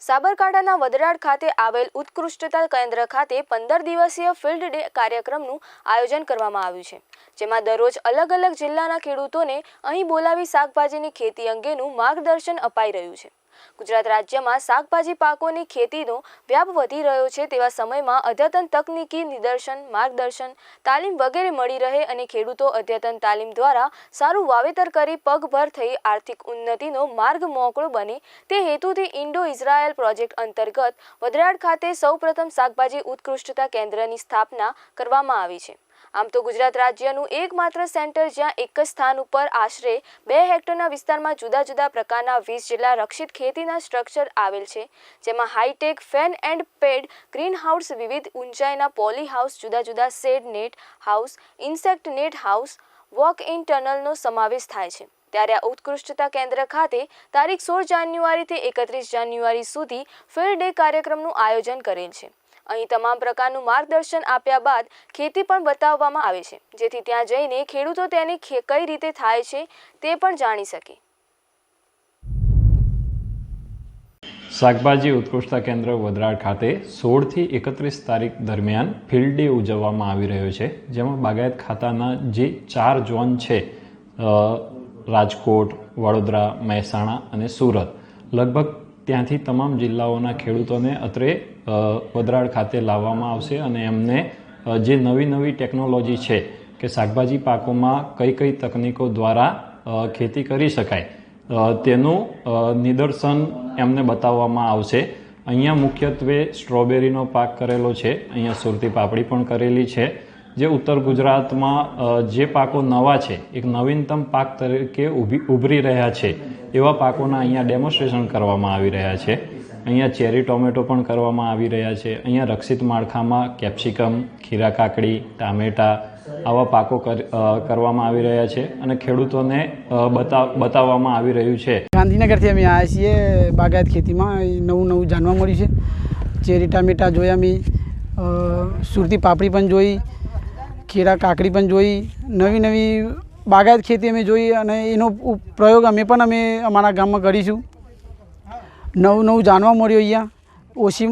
સાબરકાંઠાના વદરાડ ખાતે આવેલ ઉત્કૃષ્ટતા કેન્દ્ર ખાતે પંદર દિવસીય ફિલ્ડ ડે કાર્યક્રમનું આયોજન કરવામાં આવ્યું છે, જેમાં દરરોજ અલગ અલગ જિલ્લાના ખેડૂતોને અહીં બોલાવી શાકભાજીની ખેતી અંગેનું માર્ગદર્શન અપાઈ રહ્યું છે. ગુજરાત રાજ્યમાં શાકભાજી પાકોની ખેતીનો વ્યાપ વધી રહ્યો છે તેવા સમયમાં અદ્યતન તકનીકી નિદર્શન, માર્ગદર્શન, તાલીમ વગેરે મળી રહે અને ખેડૂતો અદ્યતન તાલીમ દ્વારા સારું વાવેતર કરી પગભર થઈ આર્થિક ઉન્નતિનો માર્ગ મોકળો બને તે હેતુથી ઇન્ડો ઇઝરાયલ પ્રોજેક્ટ અંતર્ગત વદરાડ ખાતે સૌપ્રથમ શાકભાજી ઉત્કૃષ્ટતા કેન્દ્રની સ્થાપના કરવામાં આવી છે. આમ તો ગુજરાત રાજ્યનું એકમાત્ર સેન્ટર જ્યાં એક જ સ્થાન ઉપર આશરે બે હેક્ટરના વિસ્તારમાં જુદા જુદા પ્રકારના વીસ જેટલા રક્ષિત ખેતીના સ્ટ્રક્ચર આવેલ છે, જેમાં hitech fan and pad green house વિવિધ ઊંચાઈના પોલી હાઉસ જુદા જુદા shade net house, insect net house, walk in ટનલનો સમાવેશ થાય છે. ત્યારે આ ઉત્કૃષ્ટતા કેન્દ્ર ખાતે તારીખ સોળ જાન્યુઆરીથી એકત્રીસ જાન્યુઆરી સુધી ફિલ્ડ ડે કાર્યક્રમનું આયોજન કરેલ છે. અહીં તમામ પ્રકારનું માર્ગદર્શન આપ્યા બાદ ખેતી પણ બતાવવામાં આવે છે. જેથી ત્યાં જઈને ખેડૂતો તેની કઈ રીતે થાય છે તે પણ જાણી શકે. શાકભાજી ઉત્કૃષ્ટતા કેન્દ્ર વદરાડ ખાતે સોળથી એકત્રીસ તારીખ દરમિયાન ફિલ્ડ ડે ઉજવવામાં આવી રહ્યો છે. જેમાં બાગાયત ખાતાના જે ચાર ઝોન છે રાજકોટ, વડોદરા, મહેસાણા અને સુરત, લગભગ ત્યાંથી તમામ જિલ્લાઓના ખેડૂતોને અત્રે વદરાડ ખાતે લાવવામાં આવશે અને એમને જે નવી નવી ટેકનોલોજી છે કે શાકભાજી પાકોમાં કઈ કઈ તકનીકો દ્વારા ખેતી કરી શકાય તેનું નિદર્શન એમને બતાવવામાં આવશે. અહીંયા મુખ્યત્વે સ્ટ્રોબેરીનો પાક કરેલો છે, અહીંયા સુરતી પાપડી પણ કરેલી છે. જે ઉત્તર ગુજરાતમાં જે પાકો નવા છે, એક નવીનતમ પાક તરીકે ઊભી ઉભરી રહ્યા છે. એવા પાકોના અહીંયા ડેમોન્સ્ટ્રેશન કરવામાં આવી રહ્યા છે. અહીંયા ચેરી ટોમેટો પણ કરવામાં આવી રહ્યા છે. અહીંયા રક્ષિત માળખામાં કેપ્સિકમ ખીરા કાકડી, ટામેટા આવા પાકો કર- કરવામાં આવી રહ્યા છે અને ખેડૂતોને બતાવ બતાવવામાં આવી રહ્યું છે. ગાંધીનગરથી અમે આવ્યા છીએ બાગાયત ખેતીમાં. નવું નવું જાણવા મળ્યું છે. ચેરી ટામેટા જોયા અમે. સુરતી પાપડી પણ જોઈ, ખીરા કાકડી પણ જોઈ. નવી નવી બાગાયત ખેતી અમે જોઈ અને એનો પ્રયોગ અમે પણ અમે અમારા ગામમાં કરીશું. નવું નવું જાણવા મળ્યું અહીંયા. ઓછી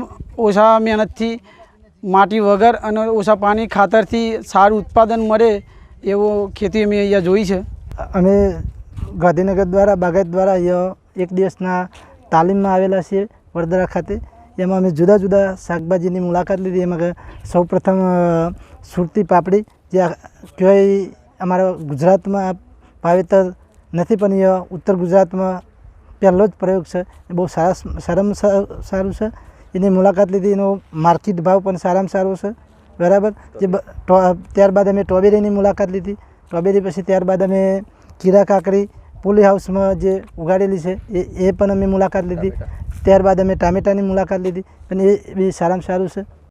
ઓછા મહેનતથી માટી વગર અને ઓછા પાણી ખાતરથી સારું ઉત્પાદન મળે એવો ખેતી અમે અહીંયા જોઈ છે. અમે ગાંધીનગર દ્વારા, બાગાયત દ્વારા અહીંયા એક દિવસના તાલીમમાં આવેલા છીએ વડોદરા ખાતે. એમાં અમે જુદા જુદા શાકભાજીની મુલાકાત લીધી. એમાં સૌપ્રથમ સુરતી પાપડી, જે કહેવાય અમારા ગુજરાતમાં વાવેતર નથી પણ એ ઉત્તર ગુજરાતમાં પહેલો જ પ્રયોગ છે. એ બહુ સારા સારામાં સારું છે. એની મુલાકાત લીધી એનો માર્કેટ ભાવ પણ સારામાં સારો છે. બરાબર? જે ત્યારબાદ અમે ટોબેરીની મુલાકાત લીધી. ટોબેરી પછી ત્યારબાદ અમે કીરા કાકડી પોલી હાઉસમાં જે ઉગાડેલી છે એ એ પણ અમે મુલાકાત લીધી. ત્યારબાદ અમે ટામેટાની મુલાકાત લીધી. અને એ બી સારામાં સારું છે.